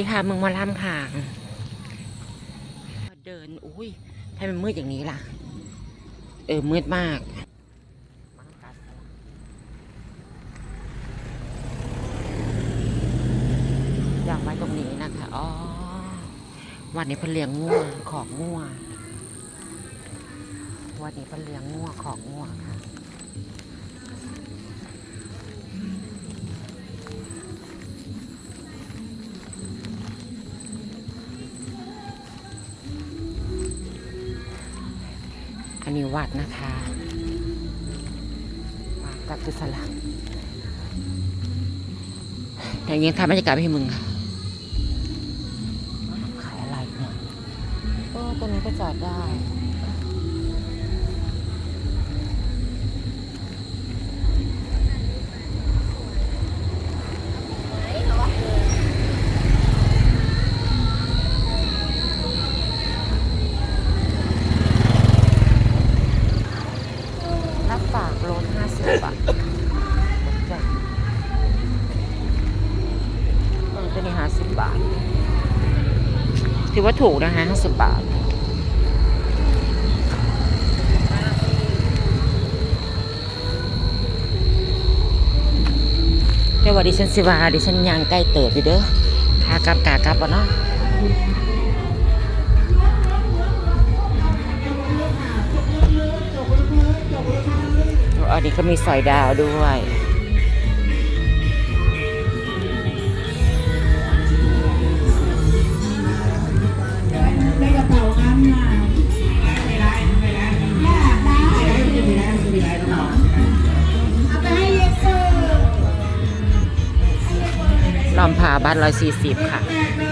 ดีค่ะมืองมาล่ำค่ะเดินอุ้ยทำไมมันมืดอย่างนี้ล่ะ เออมืดมากอยากไว้ตรงนี้นะคะอ๋อวันนี้เพิ่นเลี้ยงงัวของงัววันนี้เพิ่นเลี้ยงงัวของงัวค่ะ นี้วัดนะคะวัดกัตุสลักอย่างนี้ทำบรรยากาศให้มึงค่ะขายอะไรเนี่ยโอ้ตัวนี้ก็จอดได้ ถือว่าถูกนะคะห้าสิบบาท แต่ว่าดิฉันสิว่าดิฉันยังใกล้เติบอยู่เด้อขากลับกากลับวะเนาะอันนี้ก็มีสอยดาวด้วย อมพาบ้านร้อยสี่สิบค่ะ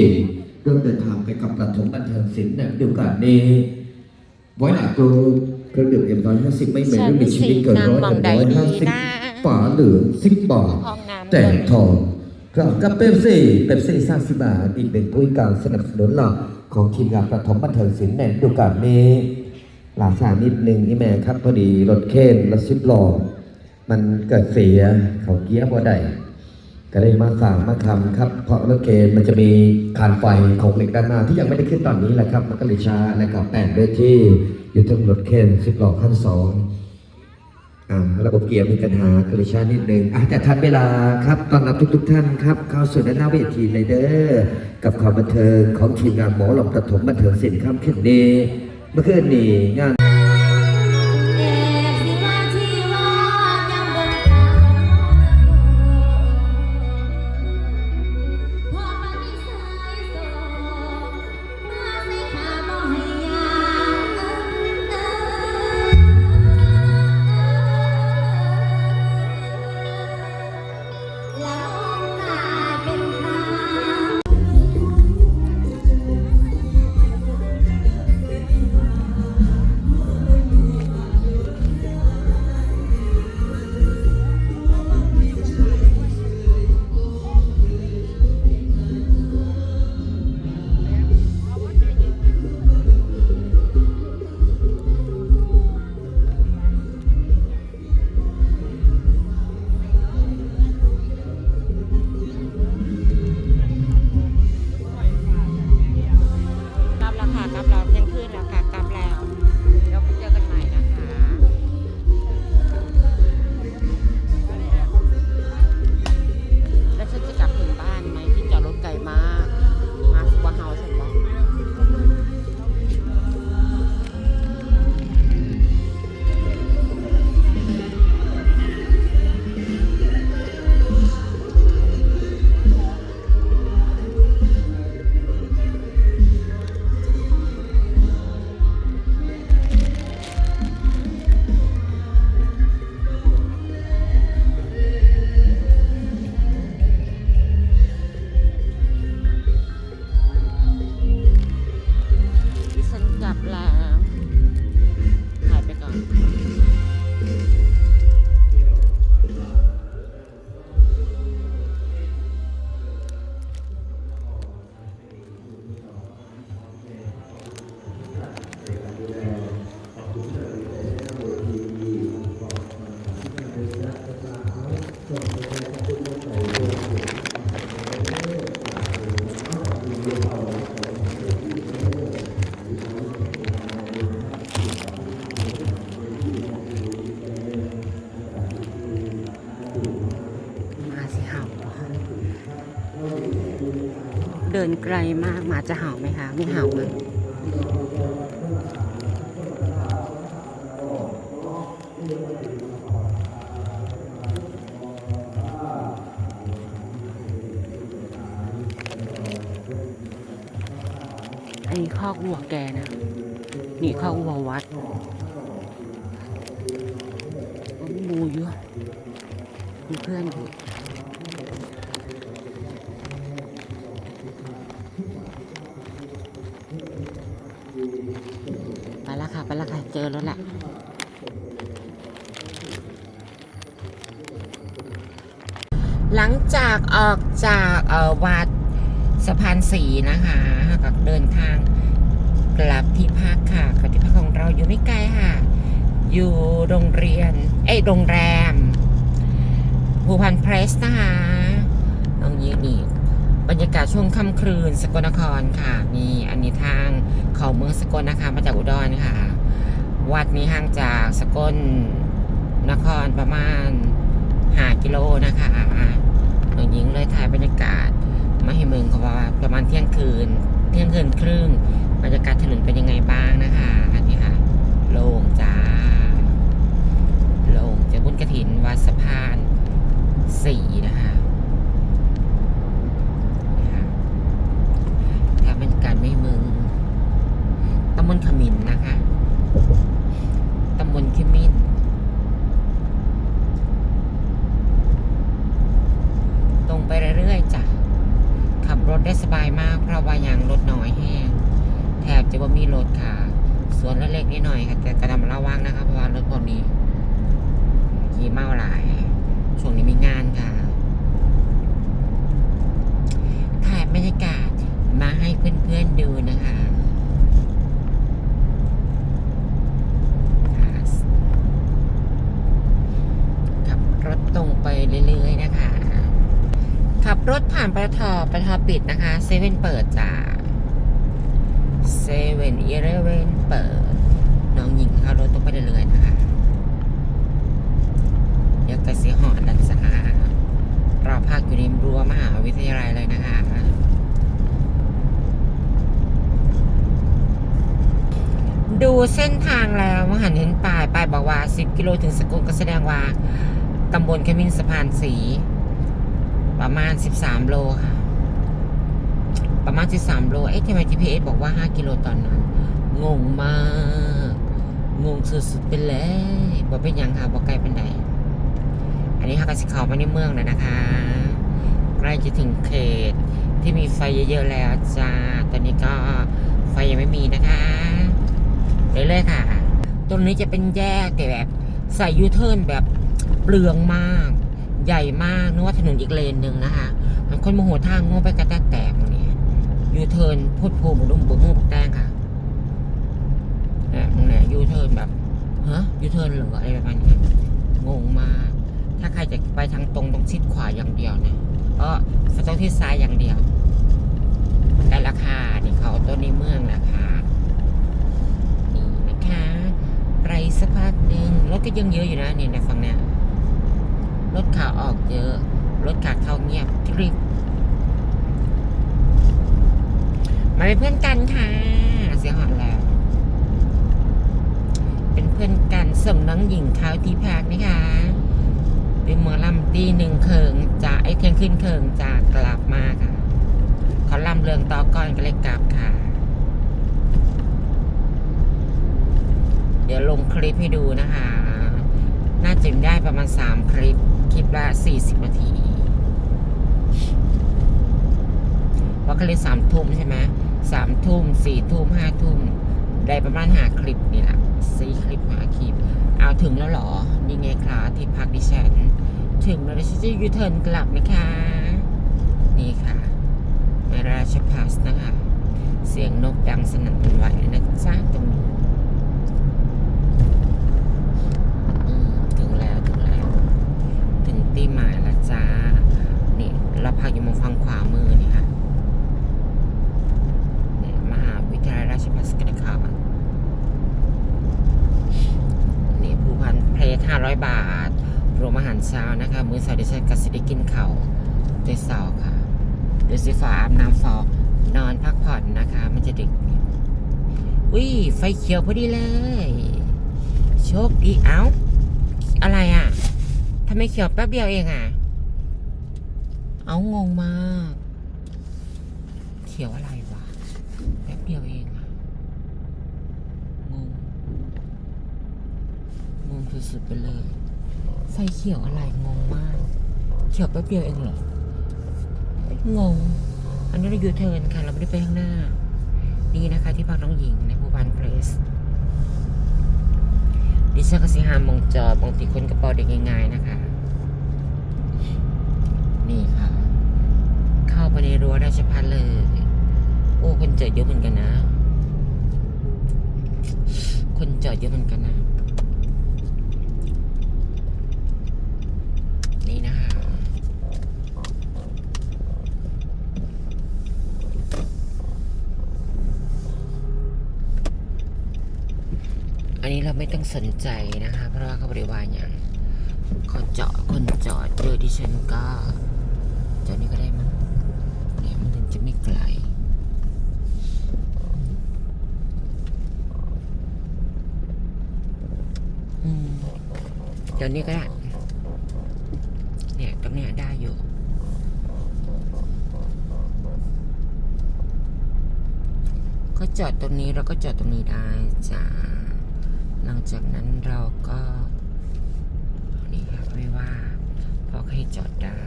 อง34เริ่มเดินทางไปกับประถมบันเทิงศิลป์ในฤดูกาลนี้ไว้หลักรูเครื่องดื่มเอ็มร้อยห้าสิบไม่เหม็นไม่มีชีวิตเกินร้อยเกินร้อยห้าสิบฝาเหลืองสิบบาทห้องน้ำแต่ทองครับกับเป๊ปซี่เป๊ปซี่สร้างสิบาทอีกเป็นผู้การสนับสนุนหลักของทีมงานประถมบันเทิงศิลป์ในฤดูกาลนี้หลาสานิดหนึ่งอีแม่ครับพอดีรถเคนรถสิบล้อมันเกิดเสียเขาเกียร์บ่ได้ ก็เลยมาสั่งมาทำครับ เพราะรถเคนมันจะมีคานไฟของเหล็กด้านหน้าที่ยังไม่ได้ขึ้นตอนนี้แหละครับ มันก็เลยช้านะครับแปลงด้วยที่อยู่ทั้งรถเคนสิบล้อขั้นสองอ่าระบบเกียร์มีปัญหากริชานิดหนึ่งอะแต่ทันเวลาครับตอนรับทุกๆทท่านครับ เข้าสู่ด้านหน้าเวทีเลยเด้อกับความบันเทิงของทีมงานหมอหลำประถมบันเทิงศิลป์ค่ำขึ้นนี้เมื่อคืนนี้งาน ดินไกลมากหมาจะเห่าไหมคะ ไม่เห่าเลยอันนี้ข้อกวัวแกนะ นี่ข้อกวัววัดมูอยู่มีเพื่อนอยู่ หลังจากออกจากวัดสะพานสีนะคะก็เดินทางกลับที่พักค่ะกับที่พักของเราอยู่ไม่ไกลค่ะ อยู่โรงเรียน เอ้ยโรงแรมภูพันเพรสนะคะตรงนี้นี่บรรยากาศช่วงค่ำคืนสกลนครค่ะนี่อันนี้ทางเขาเมืองสกลนะคะมาจากอุดรค่ะ วัดนี้ห่างจากสกลนครประมาณ ห้ากิโลนะคะหนูหญิงเลยถ่ายบรรยากาศ มาให้เมืองเขาว่าประมาณเที่ยงคืน เที่ยงคืนครึ่งบรรยากาศถนนเป็นยังไงบ้างนะคะอันนี้ค่ะ โล่งจ้า โล่งจากบุญกระถินวัดสะพานสีนะคะ ถ้าเป็นการไม่มึงตำบลขมินนะคะ ตำบลขมิน ตรงไปเรื่อยๆจ้ะ ขับรถได้สบายมาก เพราะว่ายางรถน้อยแห้ง แถบจะว่ามีรถค่ะ ส่วนเล็กๆนิดหน่อยค่ะ แต่กระดำระวังนะคะ เพราะว่ารถพวกนี้ขี่เมาหลาย ช่วงนี้มีงานค่ะ ถ่ายบรรยากาศมาให้เพื่อนๆดูนะคะขับรถตรงไปเรื่อยๆนะคะ ขับรถผ่านปตท ปตทปิดนะคะเซเว่นเปิดจ้าเซเว่นอีเลเว่นเปิด น้องหญิงขับรถตรงไปเรื่อยๆนะคะเดี๋ยวกระสีหอดันจ้ารอพักอยู่ในรั้วมหาวิทยาลัยเลยนะคะดูเส้นทางแล้วมหันเห็นป้ายป้ายบอกว่า 10 กิโลถึงสกุลก็แสดงว่าตำบลขมิ้นสะพานสี ประมาณ 13 โลค่ะ ประมาณ 13 โล เอ๊ะทำไม GPS บอกว่า 5 กิโลตอนนั้น งงมาก งงสุดๆไปเลยบอกเป็นยังค่ะบอกไกลเป็นใดอันนี้ค่ะกสิเขามาในเมืองแล้วนะคะ ใกล้จะถึงเขตที่มีไฟเยอะๆแล้วจ้า ตอนนี้ก็ไฟยังไม่มีนะคะเรื่อยๆค่ะ ตรงนี้จะเป็นแยกแต่แบบใส่ยูเทิร์นแบบเปลืองมาก ใหญ่มากนึกว่าถนนอีกเลนหนึ่งนะคะ มันคนโมโหทางโง่ไปกระแตกแตก ยูเทิร์นพูดพูบุดุมบุกงูบุกแตงค่ะเนี่ตรงนี้ยูเทิร์นแบบฮะยูเทิร์นเหรออะไรประมาณนี้งงมากถ้าใครจะไปทางตรงต้องชิดขวาอย่างเดียวนะเพราะต้องที่ซ้ายอย่างเดียว แต่ราคานี่เขาต้นในเมืองนะคะนี่นะคะไปสักพักหนึ่งรถก็ยังเยอะอยู่นะนี่ในฝั่งเนี้ยรถขาออกเยอะ รถขาเข้าเงียบกริบ มาเป็นเพื่อนกันค่ะ เสียหอนแล้ว เป็นเพื่อนกันส่งน้องหญิงเขาที่พักนะคะ เป็นหมอลำตีหนึ่งเคิงจากไอ้เที่ยงขึ้นเคิงจากกลับมาค่ะเขาลำเรืองต่อก่อนก็เลยกลับค่ะ เดี๋ยวลงคลิปให้ดูนะคะ น่าจะได้ประมาณ3คลิป คลิปละ40นาทีเพราะคลิปสามทุ่มใช่ไหม สามทุ่มสี่ทุ่มห้าทุ่มได้ประมาณหาคลิปนี่แหละสี่คลิปหาคลิปเอาถึงแล้วหรอ นี่ไงคะที่พักดิฉัน ถึงแล้วดิฉันจะยูเทิร์นกลับนะคะ นี่ค่ะในราชพัสนะคะ เสียงนกดังสนั่นหวันไหวเลยนะจ๊ะตรงนี้ถึงแล้วถึงแล้ว ถึงตีหมายล้วจ้านี่เราพักอยู่มองฟัง ห้าร้อยบาท รวมอาหารเช้านะคะ มื้อเช้าดิฉันก็สิได้กินเขาเตยเสาค่ะเดี๋ยวสิาอาบน้ำฟอกนอนพักผ่อนนะคะ มันจะดึก อุ้ย ไฟเขียวพอดีเลย โชคดีเอา้า อะไรอะทำไมเขียวแป๊บเดียวเองอะ เอางงมาก เขียวอะไรวะ แป๊บเดียวเองอะ สุดๆไปเลย ไฟเขียวอะไรงงมาก เขียวแป๊บเดียวเองเหรอ งง อันนี้เราอยู่เทิร์นค่ะ เราไม่ได้ไปข้างหน้า นี่นะคะที่พักน้องหญิงในภูบานเพลสดิฉันก็สิหามองจอดมองติดคนกระเป๋าเด็กง่ายๆนะคะ นี่ค่ะ เข้าไปในรั้วราชพัฒเลย โอ้ คนเจอดเยอะเหมือนกันนะ คนจอดเยอะเหมือนกันนะ นี่นะคะ อันนี้เราไม่ต้องสนใจนะคะ เพราะว่าเขาบริวารอย่างเขาเจาะคนจอดเยอะดิฉันก็จอดนี่ก็ได้มั้งเนี่ยมันถึงจะไม่ไกลอืมจอดนี่ก็ได้เนี่ยตรงเนี้ยได้อยู่ก็จอดตรงนี้เราก็จอดตรงนี้ได้จ้า หลังจากนั้นเราก็นี่ครับไม่ว่าเพราะให้จอดได้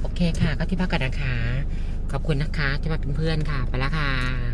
โอเคค่ะ ก็ที่พักกันนะคะ ขอบคุณนะคะที่มาเป็นเพื่อนค่ะ ไปแล้วค่ะ